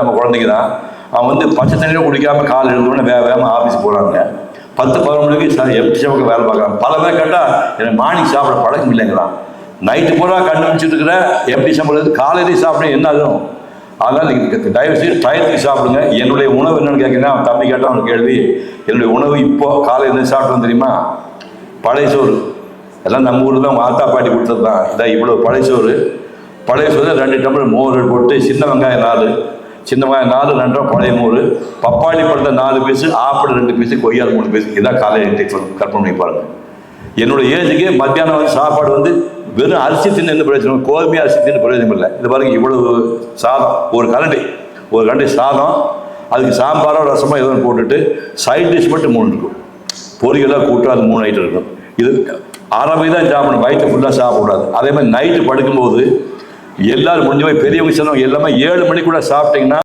நம்ம குழந்தைங்க தான். அவன் வந்து பச்சை தண்ணியில் குடிக்காமல் கால் எழுந்தோடனே வேக வேகமாக ஆஃபீஸ் போகிறாங்க பத்து பதினொரு மணிக்கு சார் எப்படி சமக்கு வேலை பார்க்குறான் பல பேர் கேட்டால் எனக்கு மார்னிங் சாப்பிட பழக்கம் இல்லைங்கிறான் நைட்டு பூரா கண்டுபிடிச்சிட்டு இருக்கிற எப்படி சம்பளம் காலையிலேயே சாப்பிட என்ன ஆகும்? அதனால் நீங்கள் தயவு செய்து டயத்துக்கு சாப்பிடுங்க. என்னுடைய உணவு என்னன்னு கேட்குறேன் அவன் தம்பி கேட்டால் அவனுக்கு கேள்வி என்னுடைய உணவு இப்போ காலையில் சாப்பிட்டோம் தெரியுமா? பழைய சோறு. எல்லாம் நம்ம ஊரில் தான் அவங்க ஆத்தா பாட்டி கொடுத்தது தான். இதான் இவ்வளோ பழைய சோறு. பழைய சோறு ரெண்டு டம்ளர் மோர் போட்டு சின்ன வெங்காயம் நாலு. சின்ன வெங்காயம் நாலு நன்றா பழைய மோர் பப்பாளி பழத்தை நாலு பீஸு ஆப்பிள் ரெண்டு பீஸு கொய்யால் மூணு பீஸு இதான் காலையில் டிஃபன் கற்பனை பண்ணி பாருங்க. என்னோட ஏஜுக்கு மத்தியானம் வந்து சாப்பாடு வந்து வெறும் அரிசி தின்னு என்ன பிரயோஜனம்? கோதுமை அரிசி தின்னு பிரயோஜனம் இல்லை. இது பாருங்க இவ்வளவு சாதம். ஒரு கரண்டி. ஒரு கரண்டி சாதம். அதுக்கு சாம்பாரோ ரசமோ எதுவும் போட்டுட்டு சைட் டிஷ் மட்டும் மூணு இருக்கும். பொரியலாக கூட்டம் அது மூணு ஐட்டம் இருக்கும். இது அரை தான் சாப்பிடணும். வயிற்று ஃபுல்லாக சாப்பிடக்கூடாது. அதே மாதிரி நைட்டு படுக்கும்போது எல்லாரும் முடிஞ்ச போய் பெரியவங்க சொன்னவங்க எல்லாமே ஏழு மணிக்குள்ள சாப்பிட்டீங்கன்னா